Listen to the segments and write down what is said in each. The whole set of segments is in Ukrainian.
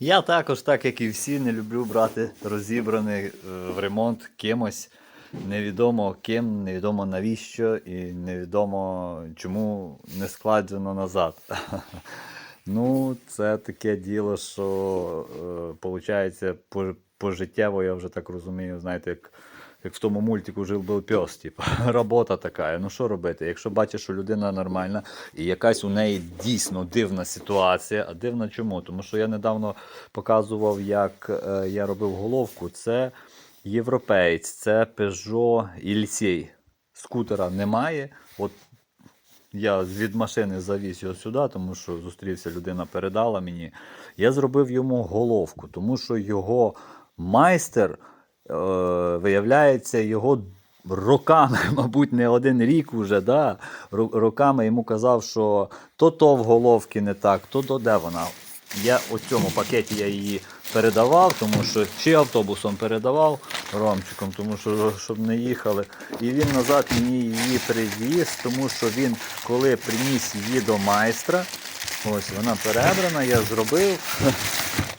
Я також, так як і всі, не люблю брати розібраний е, в ремонт кимось. Невідомо ким, невідомо навіщо, і невідомо чому не складено назад. Ну, це таке діло, що виходить, пожиттєво, я вже так розумію, знаєте, як, як в тому мультику жив був пес, типу, робота така. Ну що робити? Якщо бачиш, що людина нормальна і якась у неї дійсно дивна ситуація. А дивна чому? Тому що я недавно показував, як е, я робив головку. Це європеєць, це Peugeot Ільсей. Скутера немає. От я від машини завіз його сюди, тому що зустрівся, людина передала мені. Я зробив йому головку, тому що його майстер, виявляється, його роками, мабуть, не один рік уже, да, роками йому казав, що то то в головці не так, то то де вона. Я у цьому пакеті я її передавав, тому що чи автобусом передавав Ромчиком, тому що щоб не їхали. І він назад мені її привіз, тому що він, коли приніс її до майстра, ось вона перебрана, я зробив.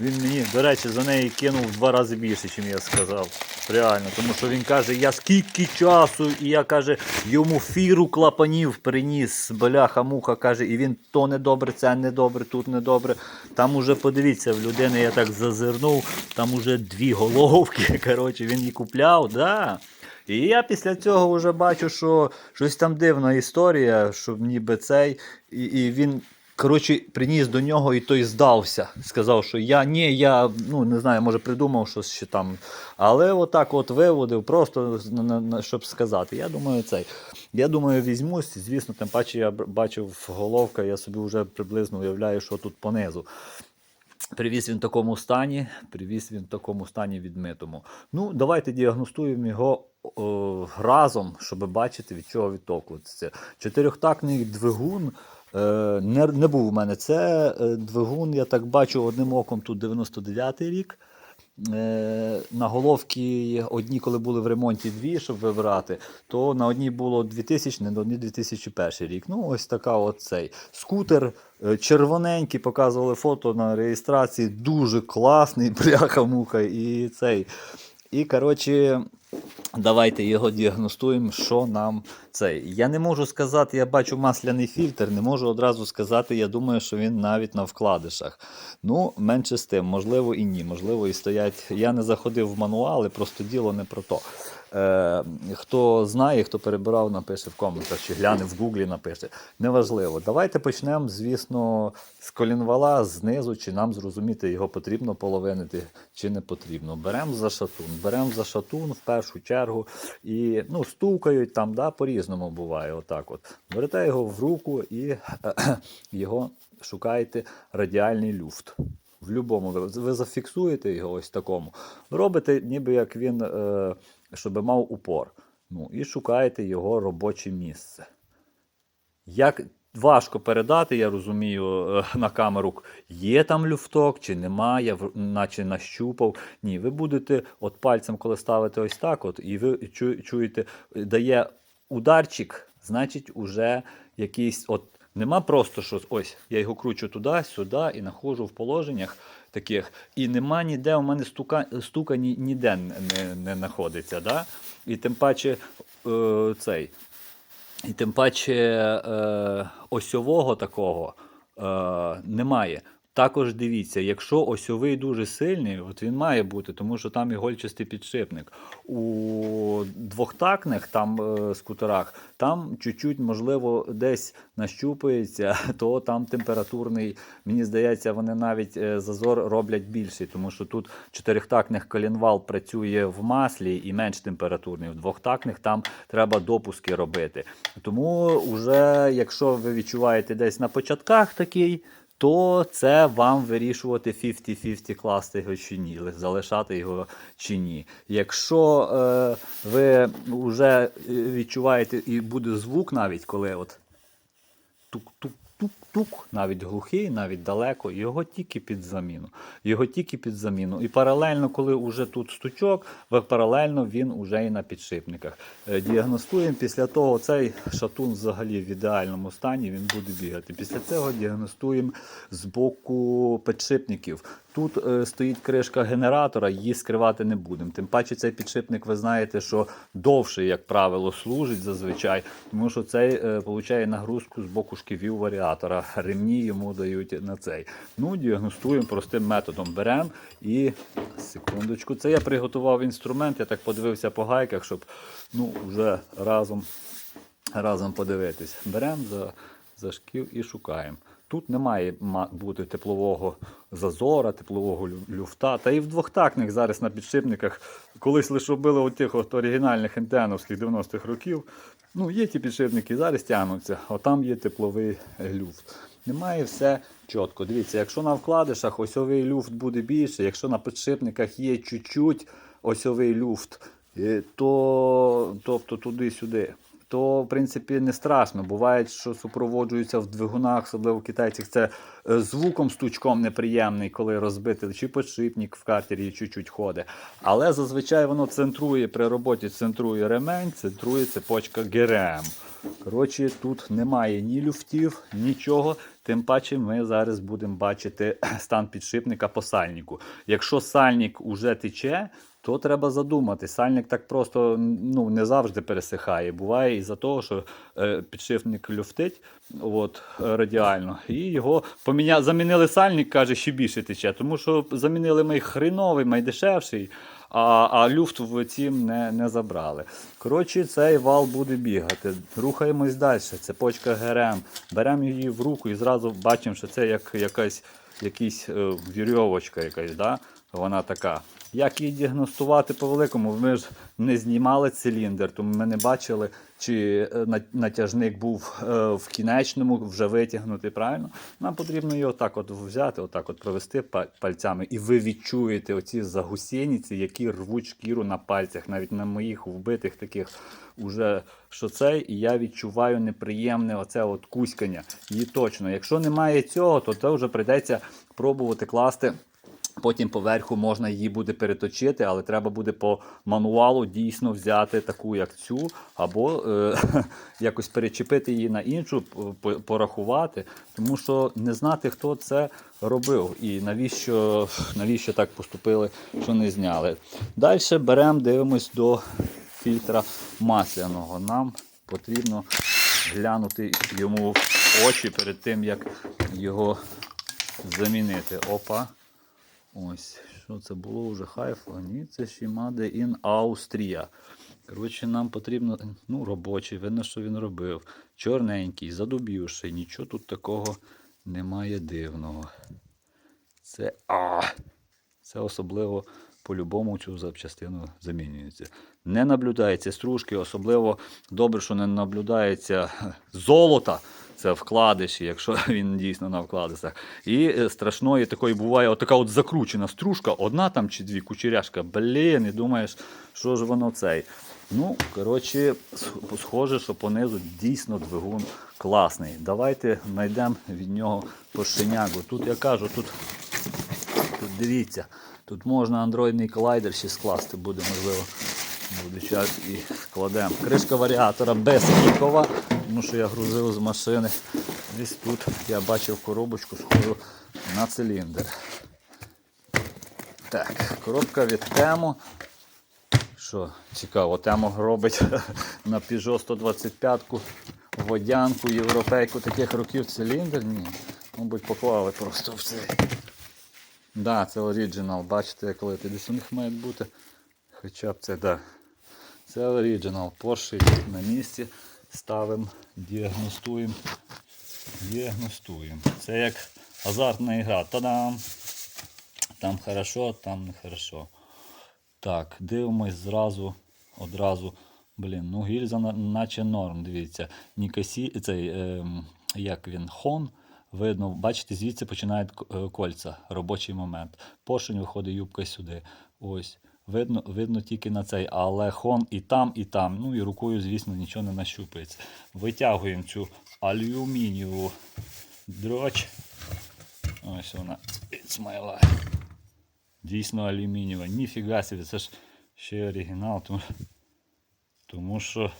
Він мені, до речі, за неї кинув два рази більше, ніж я сказав. Реально, тому що він каже, я скільки часу, і я каже, йому фіру клапанів приніс, бляха-муха, каже, і він то недобре, це недобре, тут недобре. Там уже подивіться, в людини я так зазирнув, там уже дві головки. Коротше, він її купляв, да. І я після цього вже бачу, що щось там дивна історія, що ніби цей, і, і він. Коротше, приніс до нього і той здався. Сказав, що я ні, я ну не знаю, може придумав щось ще там. Але отак от виводив, просто щоб сказати. Я думаю, цей. Я думаю, візьмусь. Звісно, тим паче я бачив головка, я собі вже приблизно уявляю, що тут понизу. Привіз він в такому стані, привіз він в такому стані відмитому. Ну, давайте діагностуємо його о, разом, щоб бачити, від чого відтоплюється. Чотирьохтактний двигун не, не був у мене. Це е, двигун, я так бачу, одним оком тут 99-й рік. Е, на головки одні, коли були в ремонті дві, щоб вибрати, то на одній було 2000, на одній 2001 рік. Ну, ось така от цей. Скутер е, червоненький, показували фото на реєстрації, дуже класний, бляха-муха і цей. І, коротше, давайте його діагностуємо, що нам цей. Я не можу сказати, я бачу масляний фільтр, не можу одразу сказати, я думаю, що він навіть на вкладишах. Ну, менше з тим, можливо і ні, можливо, і стоять. Я не заходив в мануали, просто діло не про то. Е, хто знає, хто перебирав, напише в коментах, чи гляне в гуглі, напише. Неважливо. Давайте почнемо, звісно, з колінвала знизу, чи нам зрозуміти, його потрібно половинити, чи не потрібно. Беремо за шатун. Беремо за шатун в першу чергу і ну, стукають там, да, по-різному буває. Отак от. Берете його в руку і його шукаєте радіальний люфт. В ви, ви зафіксуєте його ось такому. Робите, ніби як він, е, щоб мав упор. Ну, і шукаєте його робоче місце. Як важко передати, я розумію, е, на камеру, є там люфток чи немає, наче нащупав. Ні, ви будете от пальцем, коли ставите ось так, от, і ви чу- чуєте, дає ударчик, значить, уже якийсь. от Нема просто що ось я його кручу туди, сюди і знаходжу в положеннях таких. І нема ніде, у мене стука, стука ні, ніде не, не знаходиться. Да? І тим паче е, цей. І тим паче е, осьового такого е, немає. Також дивіться, якщо осьовий дуже сильний, от він має бути, тому що там ігольчастий підшипник. У двохтакних там е, скутерах, там чуть-чуть, можливо, десь нащупується, то там температурний, мені здається, вони навіть е, зазор роблять більший, тому що тут чотирьохтакних колінвал працює в маслі і менш температурний. В двохтакних там треба допуски робити. Тому, вже, якщо ви відчуваєте десь на початках такий, то це вам вирішувати 50-50 класти його чи ні, залишати його чи ні. Якщо е, ви вже відчуваєте і буде звук навіть, коли от тук-тук-тук-тук, навіть глухий, навіть далеко, його тільки під заміну. Його тільки під заміну. І паралельно, коли вже тут стучок, паралельно він уже і на підшипниках. Е, Діагностуємо після того цей шатун взагалі в ідеальному стані він буде бігати. Після цього діагностуємо з боку підшипників. Тут е, стоїть кришка генератора, її скривати не будемо. Тим паче цей підшипник, ви знаєте, що довше, як правило, служить зазвичай, тому що цей е, получає нагрузку з боку шківів варіатора. Ремні йому дають на цей. Ну, діагностуємо простим методом. Беремо і секундочку. Це я приготував інструмент, я так подивився по гайках, щоб ну, вже разом разом подивитись. Беремо за, за шків і шукаємо. Тут не має бути теплового зазора, теплового люфта. Та і в двохтактних зараз на підшипниках, колись лише робили у тих от оригінальних ентеновських 90-х років. Ну, є ті підшипники, зараз тягнуться, а там є тепловий люфт. Немає все чітко. Дивіться, якщо на вкладишах осьовий люфт буде більше, якщо на підшипниках є чуть-чуть осьовий люфт, е, то тобто туди-сюди то в принципі не страшно. Буває, що супроводжується в двигунах, особливо в китайцях, це е, звуком стучком неприємний, коли розбитий чи подшипник в картері чуть-чуть ходить. Але зазвичай воно центрує при роботі, центрує ремень, центрує цепочка ГРМ. Коротше, тут немає ні люфтів, нічого. Тим паче ми зараз будемо бачити стан підшипника по сальнику. Якщо сальник уже тече, то треба задумати. Сальник так просто ну, не завжди пересихає. Буває із-за того, що е, підшипник люфтить от, е, радіально, і його поміня... замінили сальник, каже, ще більше тече, тому що замінили ми хреновий, майдешевший, а, а люфт в цім не, не забрали. Коротше, цей вал буде бігати. Рухаємось далі. Цепочка ГРМ. Беремо її в руку і зразу бачимо, що це як якась якась е, вірьовочка якась, да? Вона така. Як її діагностувати по великому? Ми ж не знімали циліндр, тому ми не бачили, чи е, натяжник був е, в кінечному вже витягнутий. Правильно? Нам потрібно його так от взяти, отак от провести пальцями, і ви відчуєте оці загусєніці, які рвуть шкіру на пальцях, навіть на моїх вбитих таких уже що цей, і я відчуваю неприємне оце от кузькання. І точно, якщо немає цього, то це вже прийдеться пробувати класти. Потім поверху можна її буде переточити, але треба буде по мануалу дійсно взяти таку, як цю, або е, якось перечепити її на іншу, порахувати, тому що не знати, хто це робив і навіщо, навіщо так поступили, що не зняли. Далі беремо, дивимось до фільтра масляного. Нам потрібно глянути йому в очі перед тим, як його замінити. Опа. Ось, що це було вже Хайфа? Ні, це Shimada in Austria. Коротше, нам потрібно, ну, робочий, видно, що він робив. Чорненький, задубівший, нічого тут такого немає дивного. Це а, це особливо по-любому цю запчастину замінюється. Не наблюдається стружки, особливо добре, що не наблюдається золота. Це вкладиші, якщо він дійсно на вкладисах. І е, страшної такої буває отака от закручена стружка, одна там чи дві кучеряшка. Блін, і думаєш, що ж воно цей. Ну, коротше, схоже, що понизу дійсно двигун класний. Давайте знайдемо від нього пошенягу. Тут я кажу, тут Тут дивіться, тут можна андроїдний колайдер ще скласти, буде можливо. Буде час і складемо. Кришка варіатора безкікова, тому що я грузив з машини. Десь тут я бачив коробочку, схожу на циліндр. Так, коробка від тему. Що цікаво, темо робить на Peugeot 125 водянку, європейку таких років циліндр. Ні. Мабуть, поклали просто в цей. Да, це оригінал. Бачите, коли ти десь у них має бути. Хоча б це, да. Це оригінал. Porsche на місці. Ставимо, діагностуємо. Діагностуємо. Це як азартна ігра. Та-дам! Там хорошо, там не хорошо. Так, дивимось зразу, одразу. Блін, ну гільза наче норм, дивіться. Нікасі, цей, ем, як він, хон. Видно, бачите, звідси починають е, кольця, робочий момент. Поршень виходить юбка сюди. Ось. Видно, видно тільки на цей, але хон і там, і там. Ну і рукою, звісно, нічого не нащупається. Витягуємо цю алюмінієву дроч. Ось вона. It's. Дійсно алюмінієва. Ніфіга собі, це ж ще оригінал, тому, тому що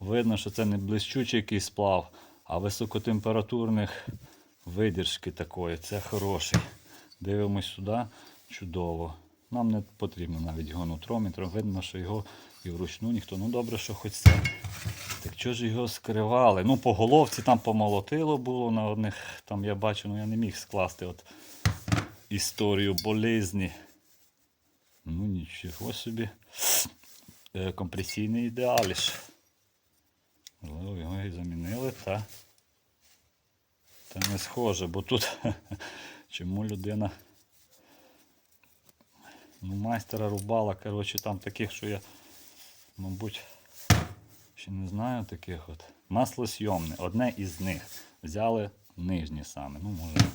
видно, що це не блискучий якийсь сплав, а високотемпературних видержки такої. Це хороший. Дивимось сюди. Чудово. Нам не потрібно навіть гонутрометром. Видно, що його і вручну ніхто. Ну добре, що хоч це. Так чого ж його скривали? Ну, по головці там помолотило було на одних. Там я бачу, ну я не міг скласти от історію болезні. Ну нічого собі. Е, компресійний ідеаліш. Можливо, його і замінили, та, та не схоже, бо тут чому людина. Ну, майстера рубала, коротше, там таких, що я, мабуть, ще не знаю таких от. Масло сйомне, одне із них. Взяли нижнє саме. Ну, може.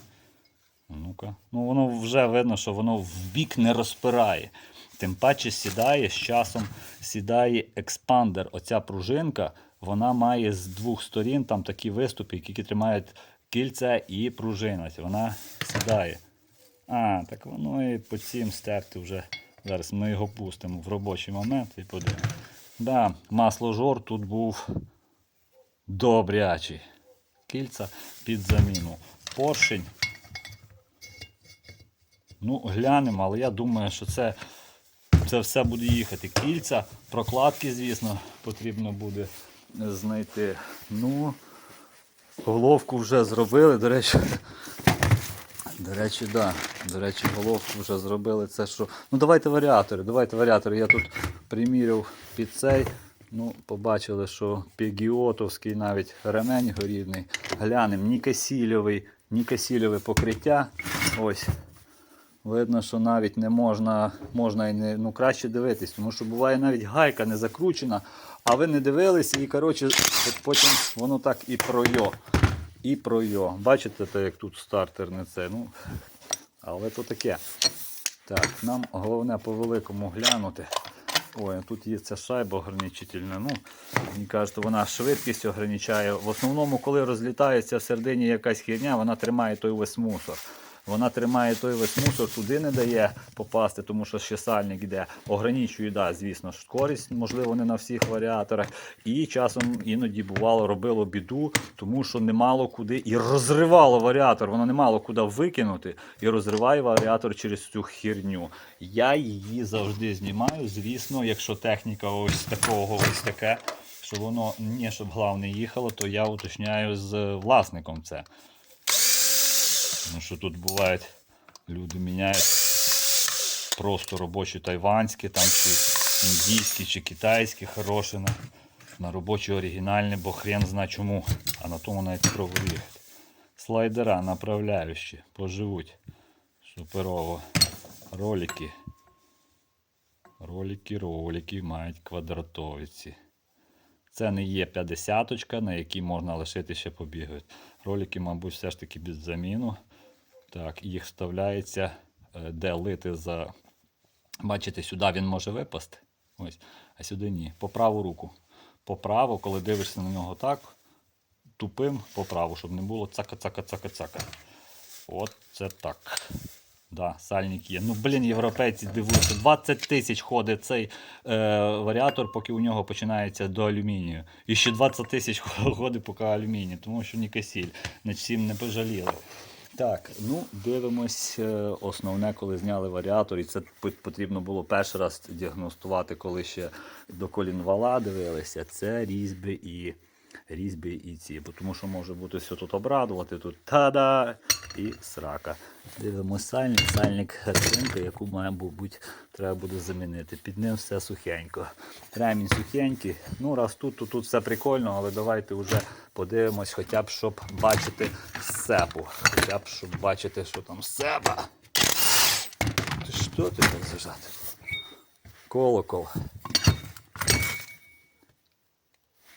Ну-ка. Ну, воно вже видно, що воно в бік не розпирає. Тим паче сідає з часом сідає експандер. Оця пружинка, вона має з двох сторін там такі виступи, які тримають кільця і пружина. Вона сідає. А, так воно і по цим стерти вже. Зараз ми його пустимо в робочий момент і подивимося. Да, масложор тут був добрячий. Кільця під заміну. Поршень. Ну, глянемо, але я думаю, що це, це все буде їхати. Кільця, прокладки, звісно, потрібно буде знайти. Ну, головку вже зробили, до речі. До речі, да. До речі, головку вже зробили. Це що. Ну давайте варіатори. Давайте варіатори. Я тут приміряв під цей. Ну, побачили, що пігіотовський навіть ремень горідний. Глянемо, нікасільовий, нікасільове покриття. Ось. Видно, що навіть не можна, можна і не ну, краще дивитись, тому що буває навіть гайка не закручена, а ви не дивились і коротше, от потім воно так і пройо. І пройо. Бачите, то, як тут стартер не це. Ну, але то таке. Так, нам головне по великому глянути. Ой, тут є ця шайба ограничительна. Ну, мені кажуть, вона швидкість ограничає. В основному, коли розлітається в середині якась херня, вона тримає той весь мусор. Вона тримає той весь мусор, туди не дає попасти, тому що ще сальник йде. Ограничує, да, звісно, скорість, можливо, не на всіх варіаторах. І часом іноді бувало робило біду, тому що не мало куди і розривало варіатор. Воно не мало куди викинути і розриває варіатор через цю херню. Я її завжди знімаю. Звісно, якщо техніка ось такого, ось таке, що воно не щоб головне їхало, то я уточняю з власником це. Тому що тут бувають, люди міняють просто робочі тайванські, там, чи індійські, чи китайські хороші на, на робочі оригінальні, бо хрен зна чому. А на тому навіть спробую їхати. Слайдера направляючі, поживуть. Суперово. Ролики. Ролики, ролики мають квадратовиці. Це не є 50 на якій можна лишити ще побігають. Ролики, мабуть, все ж таки без заміну. Так, їх вставляється, е, де лити за. Бачите, сюди він може випасти. Ось, а сюди ні. По праву руку. По праву, коли дивишся на нього так, тупим по праву, щоб не було цака-цака-цака-цака. От це так. Да, сальник є. Ну, блін, європейці дивуються. 20 тисяч ходить цей е, варіатор, поки у нього починається до алюмінію. І ще 20 тисяч ходить поки алюміній, тому що ні касіль. Над всім не пожаліли. Так, ну дивимось е, основне, коли зняли варіатор, і це потрібно було перший раз діагностувати, коли ще до колінвала дивилися. Це різьби і різьби і ці. Бо тому що може бути все тут обрадувати, тут та-да і срака. Дивимось сальник, сальник резинка, яку має бути, треба буде замінити. Під ним все сухенько. Ремінь сухенький. Ну, раз тут, то тут все прикольно, але давайте вже подивимось, хоча б щоб бачити сепу. Хоча б щоб бачити, що там сепа. Ти що ти так зажати? Колокол.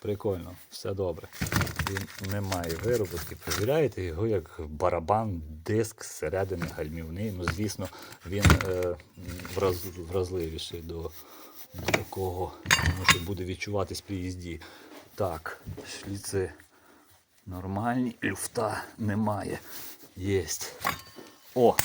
Прикольно, все добре. Він не має вироботки. Перевіряєте його як барабан, диск зсередини гальмівний. Ну, звісно, він е, враз, вразливіший до, до такого, тому що буде відчуватись при їзді. Так, шліци нормальні, люфта немає. Єсть. О!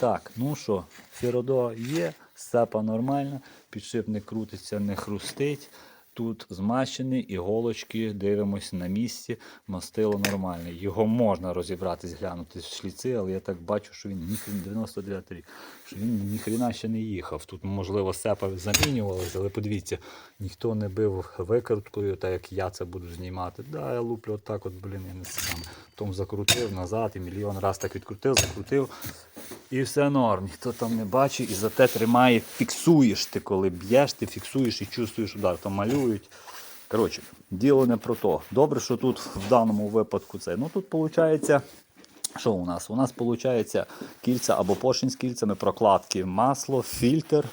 Так, ну що, фіродо є, сапа нормальна, підшипник крутиться, не хрустить. Тут змащений, іголочки, дивимося на місці, мастило нормальне. Його можна розібратись, глянути з шліци, але я так бачу, що він ніхрен 99 рік, що він ніхрена ще не їхав. Тут, можливо, сепа замінювалися, але подивіться, ніхто не бив викруткою, так як я це буду знімати. Да, я луплю отак, от, блін, я не сам. Том закрутив назад і мільйон раз так відкрутив, закрутив. І все норм, ніхто там не бачить, і зате тримає, фіксуєш ти, коли б'єш, ти фіксуєш і чувствуєш удар. Там малюють. Коротше, діло не про то. Добре, що тут в даному випадку це. Ну тут виходить, що у нас? У нас виходить кільця або поршень з кільцями, прокладки, масло, фільтр.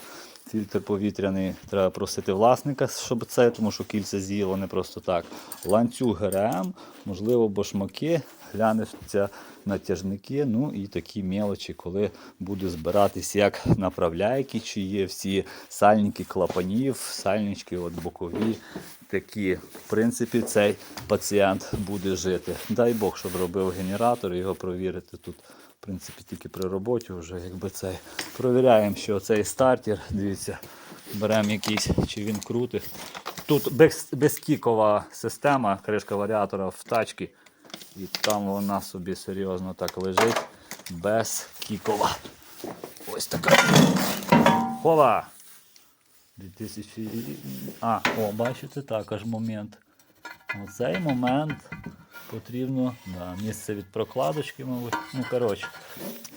Фільтр повітряний треба просити власника, щоб це, тому що кільця з'їло не просто так. Ланцюг ГРМ, можливо, башмаки, глянешся натяжники, ну і такі мелочі, коли буде збиратись як направляйки, чи є всі сальники клапанів, сальнички от бокові. Такі, в принципі, цей пацієнт буде жити. Дай Бог, щоб робив генератор, його провірити тут. В принципі, тільки при роботі вже якби цей. Провіряємо, що цей стартер, дивіться, беремо якийсь, чи він крутить. Тут без, безкікова система, кришка варіатора в тачці. І там вона собі серйозно так лежить. Безкікова. Ось така. Хова! 2000... А, о, бачите, також момент. Оцей момент потрібно. Да, місце від прокладочки, мабуть. Ну, коротше,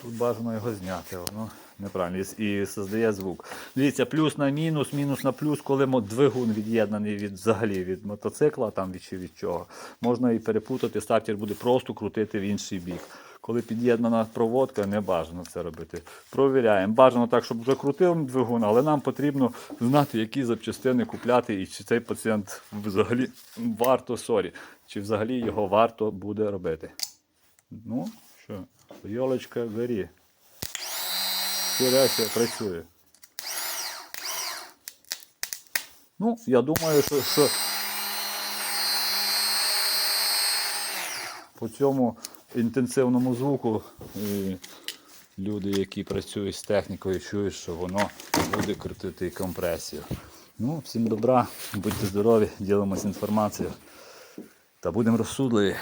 тут бажано його зняти. Воно неправильно. І, создає звук. Дивіться, плюс на мінус, мінус на плюс, коли двигун від'єднаний від взагалі від мотоцикла там від, чи від чого. Можна і перепутати, стартер буде просто крутити в інший бік. Коли під'єднана проводка, не бажано це робити. Провіряємо. Бажано так, щоб вже крутив двигун, але нам потрібно знати, які запчастини купляти, і чи цей пацієнт взагалі варто сорі, чи взагалі його варто буде робити. Ну, що, йолочка горі. Сіряся працює. Ну, я думаю, що, що по цьому інтенсивному звуку і люди, які працюють з технікою, чують, що воно буде крутити компресію. Ну, всім добра, будьте здорові, ділимось інформацією та будемо розсудливі.